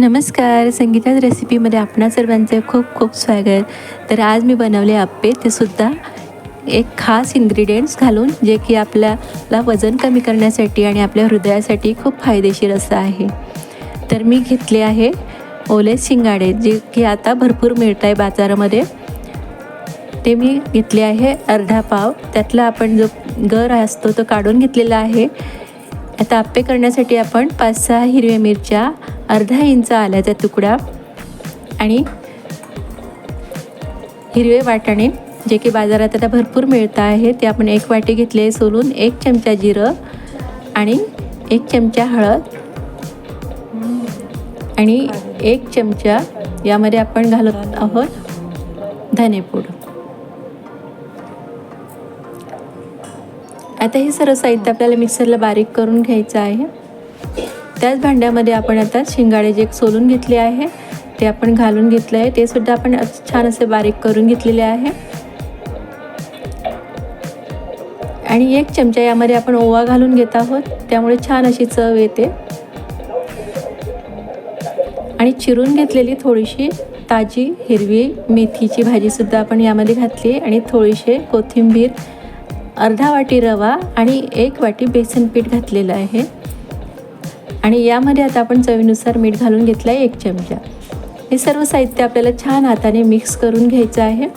नमस्कार संगीतात रेसिपीमध्ये आपणा सर्वांचे खूप खूप स्वागत. तर आज मी बनवले आप्पे ते सुद्धा एक खास इन्ग्रेडियंट्स घालून जे की आपल्याला वजन कमी करण्यासाठी आणि आपल्या हृदयासाठी खूप फायदेशीर असं आहे. तर मी घेतले आहे ओले शिंगाडे जे की आता भरपूर मिळत आहे बाजारामध्ये. ते मी घेतले आहे अर्धा पाव. त्यातला आपण जो गर असतो तो काढून घेतलेला आहे. आता आप्पे करण्यासाठी आपण पाच सहा हिरव्या मिरच्या अर्धा इंच आल्याचा तुकडा. आणि हिरवे वाटाणे जे की बाजारात आता भरपूर मिळतं आहे ते आपण एक वाटी घेतले सोलून एक चमचा जिरं आणि एक चमचा हळद आणि एक चमचा यामध्ये आपण घालत आहोत धनेपूड. आता हे सर्व साहित्य आपल्याला मिक्सरला बारीक करून घ्यायचं आहे. त्याच भांड्यामध्ये आपण आता शिंगाडे जे सोलून घेतले आहे ते आपण घालून घेतलं आहे. ते सुद्धा आपण छान असे बारीक करून घेतलेले आहे. आणि एक चमचा यामध्ये आपण ओवा घालून घेत आहोत. त्यामुळे छान अशी चव येते. आणि चिरून घेतलेली थोडीशी ताजी हिरवी मेथीची भाजीसुद्धा आपण यामध्ये घातली आणि थोडीशी कोथिंबीर अर्धा वाटी रवा आणि एक वाटी बेसन पीठ घातलेलं आहे. आणि यामध्ये आता आपण चवीनुसार मीठ घालून घेतलं आहे एक चमचा. हे सर्व साहित्य आपल्याला छान हाताने मिक्स करून घ्यायचं आहे.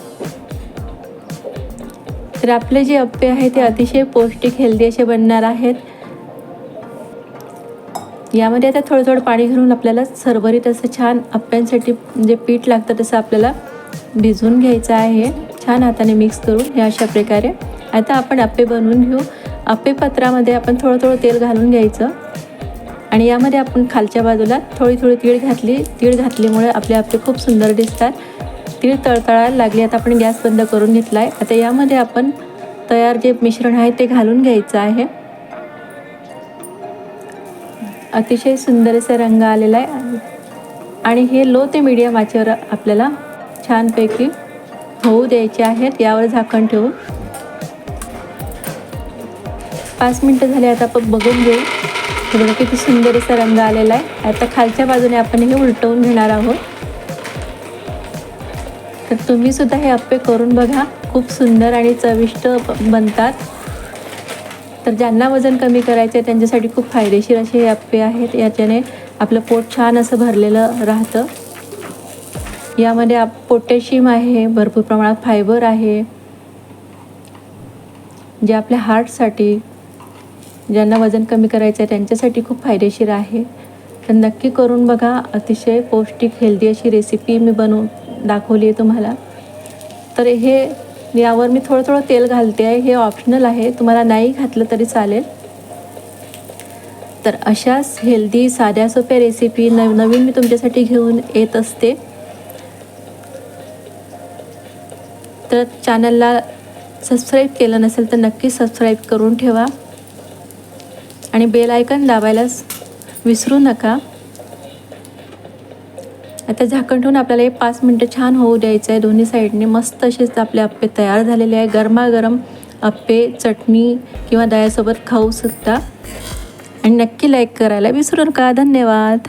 तर आपले जे अप्पे आहे ते अतिशय पौष्टिक हेल्दी असे बनणार आहेत. यामध्ये आता थोडं थोडं पाणी घालून आपल्याला सरभरीत असं छान अप्प्यांसाठी जे पीठ लागतं तसं आपल्याला भिजवून घ्यायचं आहे. छान हाताने मिक्स करून हे अशा प्रकारे. आता आपण अप्पे बनवून घेऊ. अप्पे पत्रामध्ये आपण थोडं थोडं तेल घालून घ्यायचं. आणि यामध्ये आपण खालच्या बाजूला थोडी थोडी तीळ घातली. तीळ घातल्यामुळे आपले आपले खूप सुंदर दिसतात. तीळ तळतळायला लागली. आता आपण गॅस बंद करून घेतला आहे आता यामध्ये आपण तयार जे मिश्रण आहे ते घालून घ्यायचं आहे. अतिशय सुंदर असा रंग आलेला आहे. आणि हे लो ते मीडियम आचेवर आपल्याला छानपैकी होऊ द्यायचे आहेत. यावर झाकण ठेवून. पाच मिनटं झाले. आता आपण बघून घेऊ. हे बघा किती सुंदर असा रंग आलेला आहे. आता खालच्या बाजूने आपण हे उलटवून घेणार आहोत. तर तुम्ही सुद्धा हे अप्पे करून बघा. खूप सुंदर आणि चविष्ट बनतात. तर ज्यांना वजन कमी करायचं आहे त्यांच्यासाठी खूप फायदेशीर असे हे अप्पे आहेत. याच्याने आपलं पोट छान असं भरलेलं राहतं. यामध्ये आप पोटॅशियम आहे भरपूर प्रमाणात फायबर आहे. जे आपल्या हार्टसाठी ज्यांना वजन कमी करायचं आहे त्यांच्यासाठी खूप फायदेशीर आहे. तर नक्की करून बघा अतिशय पौष्टिक हेल्दी अशी रेसिपी मी बनवून दाखवली आहे तुम्हाला. तर हे यावर मी थोडं थोडं तेल घालते आहे. हे ऑप्शनल आहे. तुम्हाला नाही घातलं तरी चालेल. तर अशाच हेल्दी साध्या सोप्या रेसिपी नव नवीन मी तुमच्यासाठी घेऊन येत असते. तर चॅनलला सबस्क्राईब केलं नसेल तर नक्की सबस्क्राईब करून ठेवा. आणि बेल आयकन दाबायलाच विसरू नका. आता झाकण ठेवून आपल्याला हे पाच मिनटं छान होऊ द्यायचं आहे. दोन्ही साईडने मस्त असेच आपले अप्पे तयार झालेले आहे. गरमागरम अप्पे चटणी किंवा दह्यासोबत खाऊ सुद्धा. आणि नक्की लाईक करायला विसरू नका. धन्यवाद.